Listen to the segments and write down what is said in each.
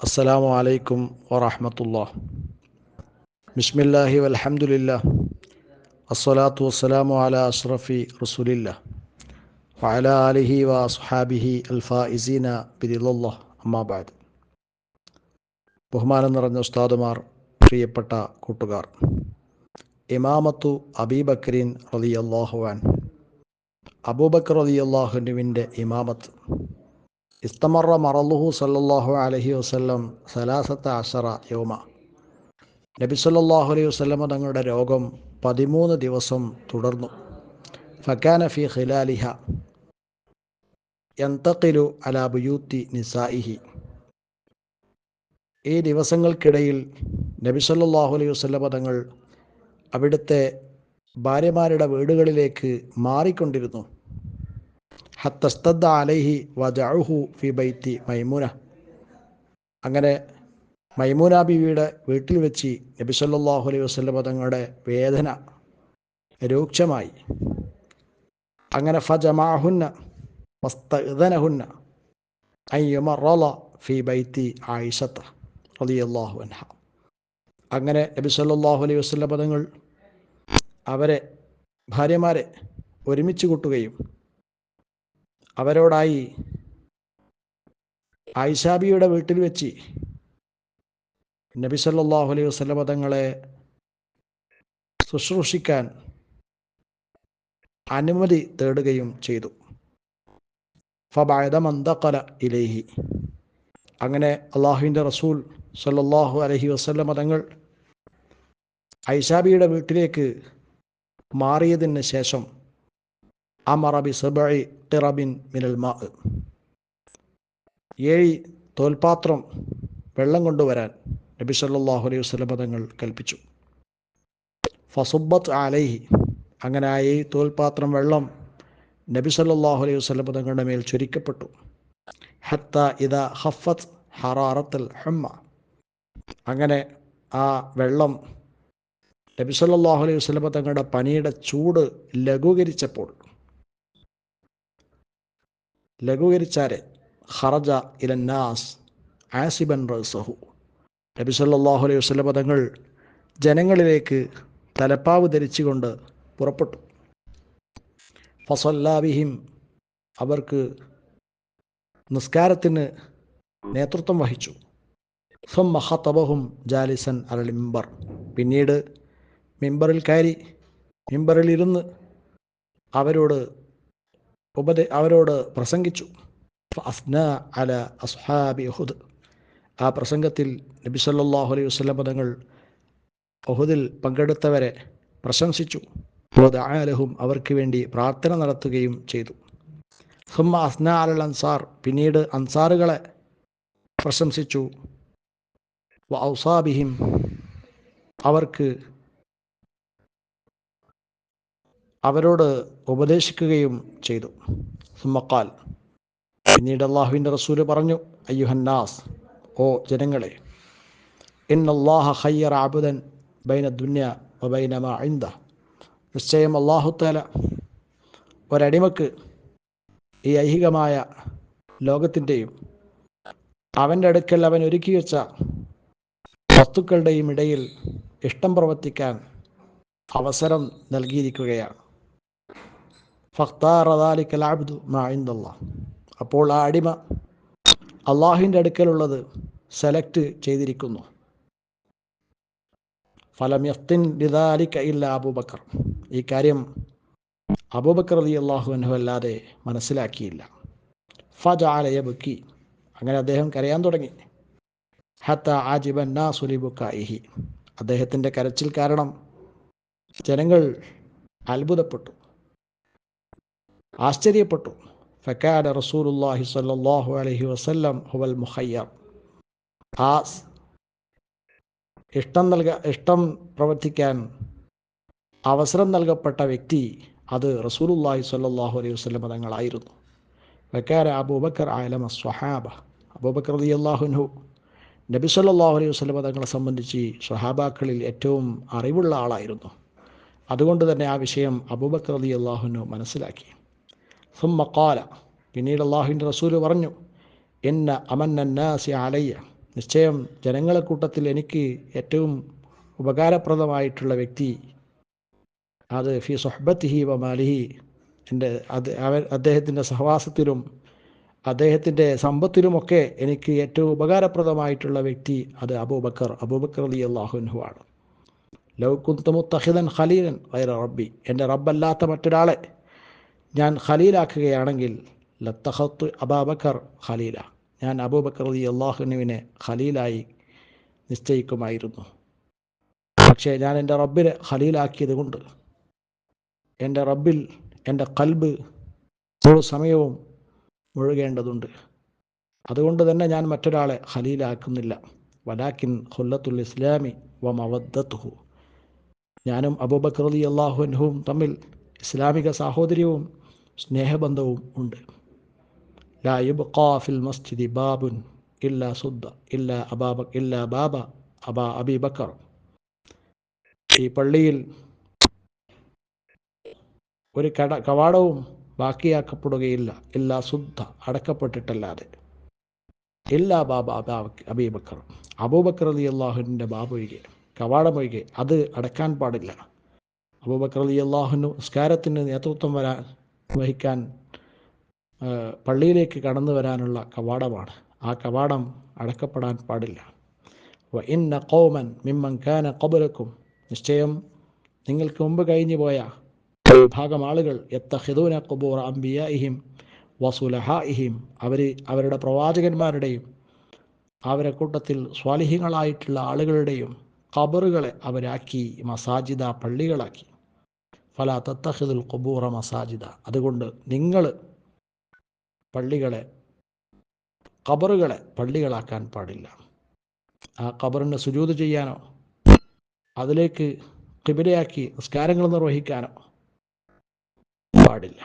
അസ്സലാമു അലൈക്കും വറഹമത്തുള്ള ബിസ്മില്ലാഹി വലഹമുല്ല അസ്സലാത്തു വസ്സലാമു അല അഷ്റഫി റസൂലില്ല വഅല ആലിഹി വ സുഹാബിഹി അൽഫായിസീന ബിദിലുള്ള അമ്മാബാദ് ബഹുമാനം നിറഞ്ഞ ഉസ്താദുമാർ പ്രിയപ്പെട്ട കൂട്ടുകാർ. ഇമാമത്തു അബീബക്രീൻ റലിയല്ലാഹുവാൻ അബൂബക്കർ റലിയല്ലാഹുനുവിന്റെ ഇമാമത്ത്. ഇസ്തമറ മറലുഹു സല്ലല്ലാഹു അലഹി വസ്ല്ലം സലാസത്ത അഷറ യോമ. നബി സല്ലാഹു അലൈഹി വസ്ലമ തങ്ങളുടെ രോഗം പതിമൂന്ന് ദിവസം തുടർന്നു. ഫക്കാന ഫി ഖിലാലിഹ യന്തഖിലു അലാബുയൂത്തി നിസായിഹി ഈ ദിവസങ്ങൾക്കിടയിൽ നബി സല്ലാഹു അലൈഹി വസ്ലമ തങ്ങൾ അവിടുത്തെ ഭാര്യമാരുടെ വീടുകളിലേക്ക് മാറിക്കൊണ്ടിരുന്നു. ഹത്തസ്തദ്ദ അലൈഹി വജഅഹു ഫി ബൈത്തി മൈമൂന. അങ്ങനെ മൈമൂന ബിവിയുടെ വീട്ടിൽ വെച്ച് നബി സല്ലല്ലാഹു അലൈഹി വസല്ലം തങ്ങളുടെ വേദന രൂക്ഷമായി. അങ്ങനെ ഫജമാഹുന്ന വസ്തഅദനഹുന്ന അയ്യമറള ഫി ബൈത്തി ആയിഷത്ത റളിയല്ലാഹു അൻഹ. അങ്ങനെ നബി സല്ലല്ലാഹു അലൈഹി വസല്ലം പദങ്ങൾ അവരെ ഭാര്യമാരെ ഒരുമിച്ച് കൂട്ടുകയും അവരോടായി ആയിഷാബിയുടെ വീട്ടിൽ വെച്ച് നബി സല്ലാഹു അലൈഹി വസല്ലമ തങ്ങളെ ശുശ്രൂഷിക്കാൻ അനുമതി തേടുകയും ചെയ്തു. ഫബായത ഇലേഹി. അങ്ങനെ അള്ളാഹുവിന്റെ റസൂൽ സല്ലാഹു അലഹി വസല്ലമ തങ്ങൾ ഐഷാബിയുടെ വീട്ടിലേക്ക് മാറിയതിന് ശേഷം അമറബി സബി ടിറബിൻ മിനൽ മാ ഏഴ് തോൽപാത്രം വെള്ളം കൊണ്ടുവരാൻ നബി സല്ലാഹു അലൈഹി വസ്ലം പദങ്ങൾ കൽപ്പിച്ചു. ഫസുബത്ത് അലൈഹി അങ്ങനെ ആ ഏഴ് തോൽപാത്രം വെള്ളം നബി സല്ലാഹു അലൈഹി വസ്ലം പദങ്ങളുടെ മേൽ ചുരുക്കപ്പെട്ടു. ഹത്ത ഇത ഹഫത്ത് ഹറാറത്തൽ ഹമ്മ. അങ്ങനെ ആ വെള്ളം നബി സല്ലല്ലാഹു അലൈഹി വസല്ലം തങ്ങളുടെ പനിയുടെ ചൂട് ലഘൂകരിച്ചപ്പോൾ ലഘൂകരിച്ചാരെ ഖറജ ഇലന്നാസ് ആസിബൻ റസഹു നബി സല്ലല്ലാഹു അലൈഹി വസല്ലം പദങ്ങൾ ജനങ്ങളിലേക്ക് തലപ്പാവ് ധരിച്ചുകൊണ്ട് പുറപ്പെട്ടു. ഫസല്ലാബിഹിം അവർക്ക് നിസ്കാരത്തിന് നേതൃത്വം വഹിച്ചു. സ്വം ഖതബഹും ജാലിസൻ അൽ മിമ്പർ പിന്നീട് മിമ്പറിൽ കയറി മിമ്പറിൽ ഇരുന്ന് അവരോട് ഉപദ അവരോട് പ്രസംഗിച്ചു. അസ്ന അല അസ്ഹാബി ഉഹുദ്. ആ പ്രസംഗത്തിൽ നബി സല്ലാഹു അലൈഹി വസ്ലം പദങ്ങൾ ഒഹുദിൽ പങ്കെടുത്തവരെ പ്രശംസിച്ചു. ആലഹും അവർക്ക് വേണ്ടി പ്രാർത്ഥന നടത്തുകയും ചെയ്തു. സുമ്മ അസ്ന അലൽ അൻസാർ പിന്നീട് അൻസാറുകളെ പ്രശംസിച്ചു. ഔസാബിഹിം അവർക്ക് അവരോട് ഉപദേശിക്കുകയും ചെയ്തു. സുമ്മക്കാൽ പിന്നീട് അള്ളാഹുവിന്റെ റസൂൽ പറഞ്ഞു അയ്യുഹന്നാസ് ഓ ജനങ്ങളെ ഇൻ അള്ളാഹ ഹയ്യർ ആബുദൻ ബൈന ദുന്യ ബൈനമ ഇന്ദ നിശ്ചയം അള്ളാഹുത്താല ഒരടിമക്ക് ഈ ഐഹികമായ ലോകത്തിന്റെയും അവന്റെ അടുക്കൽ അവൻ ഒരുക്കി വെച്ച വസ്തുക്കളുടെയും ഇടയിൽ ഇഷ്ടം പ്രവർത്തിക്കാൻ അവസരം നൽകിയിരിക്കുകയാണ്. ഫഖ്താറദാലിക്കൽ അബ്ദു മാഇന്ദല്ല അപ്പോൾ ആ അടിമ അള്ളാഹിന്റെ അടുക്കലുള്ളത് സെലക്ട് ചെയ്തിരിക്കുന്നു. ഫലം യഫ്തിൻ ലിദാലിക്ക ഇല്ല അബൂബക്കർ. ഈ കാര്യം അബൂബക്കർ അലി അള്ളാഹു അൻഹു അല്ലാതെ മനസ്സിലാക്കിയില്ല. ഫജ ആലയബുക്കി അങ്ങനെ അദ്ദേഹം കരയാൻ തുടങ്ങി. ഹത്ത ആജിബൻ നാ സുലിബുക്കായിഹി അദ്ദേഹത്തിന്റെ കരച്ചിൽ കാരണം ജനങ്ങൾ അത്ഭുതപ്പെട്ടു. ആശ്ചര്യപ്പെട്ടു. ഫക്കാല റസൂലുല്ലാഹി സ്വല്ലല്ലാഹു അലഹി വസ്ല്ലം ഹുവൽ മുഹയ്യർ ആ ഇഷ്ടം നൽക ഇഷ്ടം പ്രവർത്തിക്കാൻ അവസരം നൽകപ്പെട്ട വ്യക്തി അത് റസൂലുല്ലാഹി സ്വല്ലല്ലാഹു അലൈഹി വസ്ലം തങ്ങളായിരുന്നു. ഫക്കാന അബൂബക്കർ ആലമ സ്വഹാബ. അബൂബക്കർ അലി അള്ളാഹുൻഹു നബി സല്ലാഹു അലൈഹി വസ്ലം തങ്ങളെ സംബന്ധിച്ച് സ്വഹാബാക്കളിൽ ഏറ്റവും അറിവുള്ള ആളായിരുന്നു. അതുകൊണ്ട് തന്നെ ആ വിഷയം അബൂബക്കർ അലി അള്ളാഹുനു മനസ്സിലാക്കി. സുമ്മ ഖാല പിന്നീട് അള്ളാഹുവിന്റെ റസൂൽ പറഞ്ഞു എന്ന അമന്നാസി അലയ്യ. നിശ്ചയം ജനങ്ങളെ കൂട്ടത്തിൽ എനിക്ക് ഏറ്റവും ഉപകാരപ്രദമായിട്ടുള്ള വ്യക്തി. അത് ഫി സൊഹബത്തിഹി വ മാലിഹി. എന്റെ അത് അവൻ അദ്ദേഹത്തിന്റെ സഹവാസത്തിലും അദ്ദേഹത്തിന്റെ സമ്പത്തിലുമൊക്കെ എനിക്ക് ഏറ്റവും ഉപകാരപ്രദമായിട്ടുള്ള വ്യക്തി അത് അബൂബക്കർ. അബൂബക്കർ അലി അള്ളാഹുൻഹു ആണ്. ലൗകുന്തമുത്തഹിദൻ ഖലീലൻ വൈറ റബ്ബി. എന്റെ റബ്ബല്ലാത്ത മറ്റൊരാളെ ഞാൻ ഖലീലാക്കുകയാണെങ്കിൽ ലത്തഹത്ത് അബാബക്കർ ഖലീല. ഞാൻ അബൂബക്കർ അലി അള്ളാഹുനുവിനെ ഖലീലായി നിശ്ചയിക്കുമായിരുന്നു. പക്ഷേ ഞാൻ എന്റെ റബ്ബിനെ ഖലീലാക്കിയത് കൊണ്ട് എന്റെ റബ്ബിൽ എന്റെ കൽബ് മുഴു സമയവും മുഴുകേണ്ടതുണ്ട്. അതുകൊണ്ട് തന്നെ ഞാൻ മറ്റൊരാളെ ഖലീലാക്കുന്നില്ല. വലാക്കിൻ ഹുല്ലത്തുൽ ഇസ്ലാമി വ ഞാനും അബൂബക്കർ അലി അള്ളാഹുൻഹുവും തമ്മിൽ ഇസ്ലാമിക സാഹോദര്യവും സ്നേഹബന്ധവും ഉണ്ട്. ലായുബ് ഖാഫിൽ മസ്ജിദി ബാബുൻ ഇല്ല സുദ്ദ ഇല്ല അബാബ ഇല്ല ബാബ അബാ അബി ബക്കർ. ഈ പള്ളിയിൽ ഒരു കട കവാടവും ബാക്കിയാക്കപ്പെടുകയില്ല. ഇല്ല ശുദ്ധ അടക്കപ്പെട്ടിട്ടല്ലാതെ. ഇല്ലാ ബാബ അബാ അബീബക്കർ അബൂബക്കർ അലി അള്ളാഹുവിന്റെ ബാബ ഒഴികെ കവാടമൊഴികെ അത് അടക്കാൻ പാടില്ല. അബൂബക്കർ അലി അള്ളാഹുനു നിസ്കാരത്തിന് നേതൃത്വം വരാൻ വഹിക്കാൻ പള്ളിയിലേക്ക് കടന്നു വരാനുള്ള കവാടമാണ്. ആ കവാടം അടക്കപ്പെടാൻ പാടില്ല. ഇന്ന കോമൻ മിമ്മൻ കാന കബലക്കും നിശ്ചയം നിങ്ങൾക്ക് മുമ്പ് കഴിഞ്ഞു പോയ വിഭാഗം ആളുകൾ എത്ത ഹിദൂന കുബൂർ വസുലഹ വസുലഹായിഹിം അവർ അവരുടെ പ്രവാചകന്മാരുടെയും അവരെ കൂട്ടത്തിൽ സ്വാലിഹികളായിട്ടുള്ള ആളുകളുടെയും കബറുകളെ അവരാക്കി മസാജിദ പള്ളികളാക്കി. ഫല തത്തഹിദുൽ കുബൂറ മസാജിദ. അതുകൊണ്ട് നിങ്ങൾ പള്ളികളെ ഖബറുകളെ പള്ളികളാക്കാൻ പാടില്ല. ആ ഖബറിന് സുജൂത് ചെയ്യാനോ അതിലേക്ക് കിബിലയാക്കി നിസ്കാരങ്ങൾ നിർവഹിക്കാനോ പാടില്ല.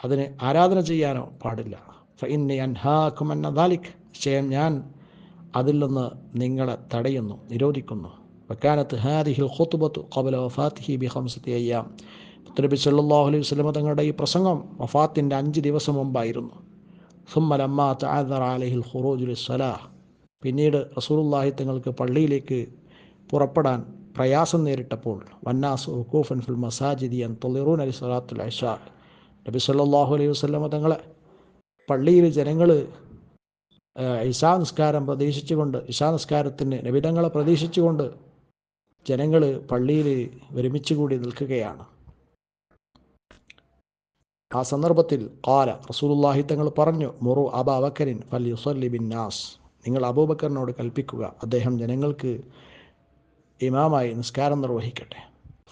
അതിന് ആരാധന ചെയ്യാനോ പാടില്ല. ഫഇന്നി അൻഹാക്കുമെന്ന നിശ്ചയം ഞാൻ അതിൽ നിന്ന് നിങ്ങളെ തടയുന്നു നിരോധിക്കുന്നു. വക്കാനത്ത് ഹാദിഹിൽ ഖുത്തുബത്തു കബല വഫാത്തിഹി ബി ഹംസത്തി അയ്യാം. നബി സല്ലാഹു അലൈഹി വസ്ലമ തങ്ങളുടെ ഈ പ്രസംഗം വഫാത്തിന്റെ അഞ്ച് ദിവസം മുമ്പായിരുന്നു. സുമ്മലമ്മാ താദർ അലഹിൽ ഖുറൂജു സലാഹ് പിന്നീട് റസൂലുള്ളാഹി തങ്ങൾക്ക് പള്ളിയിലേക്ക് പുറപ്പെടാൻ പ്രയാസം നേരിട്ടപ്പോൾ വന്നാസ് ഹുക്കൂഫൻ ഫിൽ മസാജിദി അൻ തൊളിറൂൻ അലി സ്വലാത്തുൽ അഷാ നബി സല്ലല്ലാഹു അലൈഹി വസല്ലമ തങ്ങളെ പള്ളിയിൽ ജനങ്ങൾ ഇശാ നിസ്കാരം പ്രതീക്ഷിച്ചുകൊണ്ട് ഇശാ നിസ്കാരത്തിന് നബിതങ്ങളെ പ്രതീക്ഷിച്ചുകൊണ്ട് ജനങ്ങൾ പള്ളിയിൽ ഒരുമിച്ച് കൂടി നിൽക്കുകയാണ്. ആ സന്ദർഭത്തിൽ കാല റസൂലുല്ലാഹി തങ്ങൾ പറഞ്ഞു മുറു അബ അബക്കരിൻ ഫൽ യുസല്ലി ബിൻ നാസ് നിങ്ങൾ അബൂബക്കറിനോട് കൽപ്പിക്കുക അദ്ദേഹം ജനങ്ങൾക്ക് ഇമാമായി നിസ്കാരം നിർവഹിക്കട്ടെ.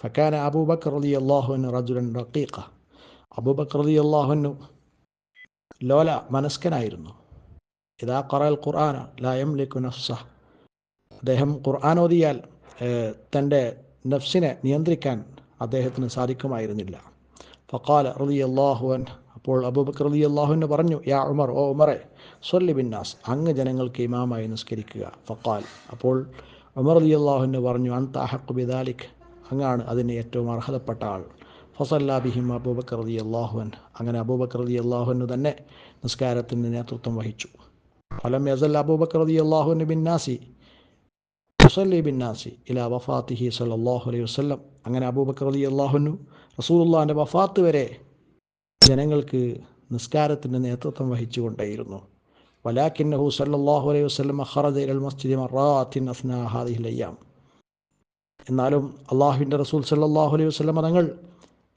ഫക്കാന അബൂബക്കർ അലി അള്ളാഹുവിന് റജുലൻ റക്കീഖ അബൂബക്കർ അലി അള്ളാഹുനു ലോല മനസ്കനായിരുന്നു. ഇതാ ഖറൽ ഖുർആന ലായം ലിഖു നഫ്സ അദ്ദേഹം ഖുർആൻ ഓതിയാൽ തന്റെ നഫ്സിനെ നിയന്ത്രിക്കാൻ അദ്ദേഹത്തിന് സാധിക്കുമായിരുന്നില്ല. ഫക്കാൽ റലി അള്ളാഹുവൻ അപ്പോൾ അബൂബക്കർ അലി അള്ളാഹുവിനെ പറഞ്ഞു യാ ഉമർ ഓ ഉമറെ സൊല്ലി ബിന്നാസ് അങ്ങ് ജനങ്ങൾക്ക് ഇമാമായി നിസ്കരിക്കുക. ഫക്കാൽ അപ്പോൾ ഉമർ അലി അള്ളാഹുവിന് പറഞ്ഞു അൻ താഹക്കു ബിദാലിഖ് അങ്ങാണ് അതിന് ഏറ്റവും അർഹതപ്പെട്ട ആൾ. ഫസല്ലാ ബിഹിം അബൂബക്കർ അലി അള്ളാഹുവൻ അങ്ങനെ അബൂബക്കർ അലി അള്ളാഹുവിന് തന്നെ നിസ്കാരത്തിന് നേതൃത്വം വഹിച്ചു. ഫലം യസൽ അബൂബക്കർ അലി അള്ളാഹുവിന് ബിന്നാസി മുസല്ലി ബിന്നാസി ഇല വഫാത്തിഹി സല്ലാഹു അലൈഹി വസ്ലം അങ്ങനെ അബൂബക്കർ അലി അള്ളാഹുനു റസൂലുള്ളാഹിന്റെ വഫാത്ത് വരെ ജനങ്ങൾക്ക് നിസ്കാരത്തിന്റെ നേതൃത്വം വഹിച്ചുകൊണ്ടേയിരുന്നു. വലാക്കിന്നഹു സല്ലല്ലാഹു അലൈഹി വസല്ലം ഖറജ ഇലൽ മസ്ജിദി മറാത്തിൻ അസ്നാ ഹാദിഹിൽ അയ്യാം. എന്നാലും അള്ളാഹുവിന്റെ റസൂൽ സല്ലാഹു അലൈഹി വസ്ലം തങ്ങൾ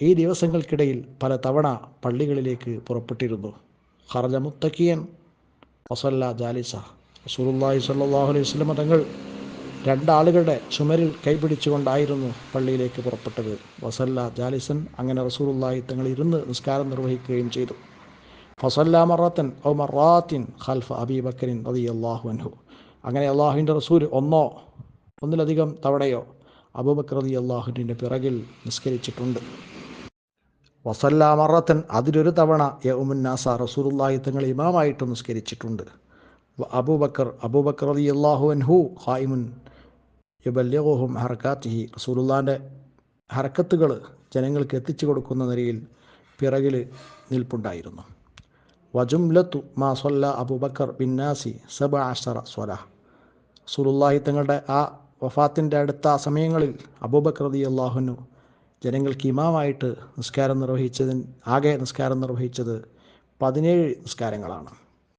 ഈ ദിവസങ്ങൾക്കിടയിൽ പല തവണ പള്ളികളിലേക്ക് പുറപ്പെട്ടിരുന്നു. ഖറജ മുത്തക്കിയൻ വസല്ല ജാലിസ റസൂലുള്ളാഹി സല്ലല്ലാഹു അലൈഹി വസ്ലം തങ്ങൾ രണ്ടാളുകളുടെ ചുമരിൽ കൈപിടിച്ചുകൊണ്ടായിരുന്നു പള്ളിയിലേക്ക് പുറപ്പെട്ടത്. വസല്ല ജാലിസൻ അങ്ങനെ റസൂലുള്ളാഹി തങ്ങൾ ഇരുന്ന് നിസ്കാരം നിർവഹിക്കുകയും ചെയ്തു. ഫസല്ല മറാത്തൻ ഔ മറാത്തിൻ ഖൽഫ അബി അതി അള്ളാഹു അൻഹു. അങ്ങനെ അള്ളാഹുവിന്റെ റസൂൽ ഒന്നോ ഒന്നിലധികം തവണയോ അബൂബക്കർ റതി അള്ളാഹുവിന്റെ പിറകിൽ നിസ്കരിച്ചിട്ടുണ്ട്. വസല്ല മറത്തൻ അതിലൊരു തവണ യൗമുന്നാസ റസൂലുള്ളാഹി തങ്ങൾ ഇമാമായിട്ട് നിസ്കരിച്ചിട്ടുണ്ട്. അബൂബക്കർ അബൂബക്കർ റതി അള്ളാഹു അൻഹു ഖായിമുൻ യുബല്യഹും ഹർക്കാത്തിഹി റസൂലുള്ളാന്റെ ഹർക്കത്തുകൾ ജനങ്ങൾക്ക് എത്തിച്ചു കൊടുക്കുന്ന നിലയിൽ പിറകിൽ നിൽപ്പുണ്ടായിരുന്നു. വജുംലത്തു മാ സൊല്ല അബുബക്കർ ബിന്നാസി സബ ആഷറ സ്വല. സുലുല്ലാഹി തങ്ങളുടെ ആ വഫാത്തിന്റെ അടുത്ത ആ സമയങ്ങളിൽ അബൂബക്കർ റതി അള്ളാഹുനു ജനങ്ങൾക്ക് ഇമാമായിട്ട് നിസ്കാരം നിർവഹിച്ചതിന് ആകെ നിസ്കാരം നിർവഹിച്ചത് പതിനേഴ് നിസ്കാരങ്ങളാണ്.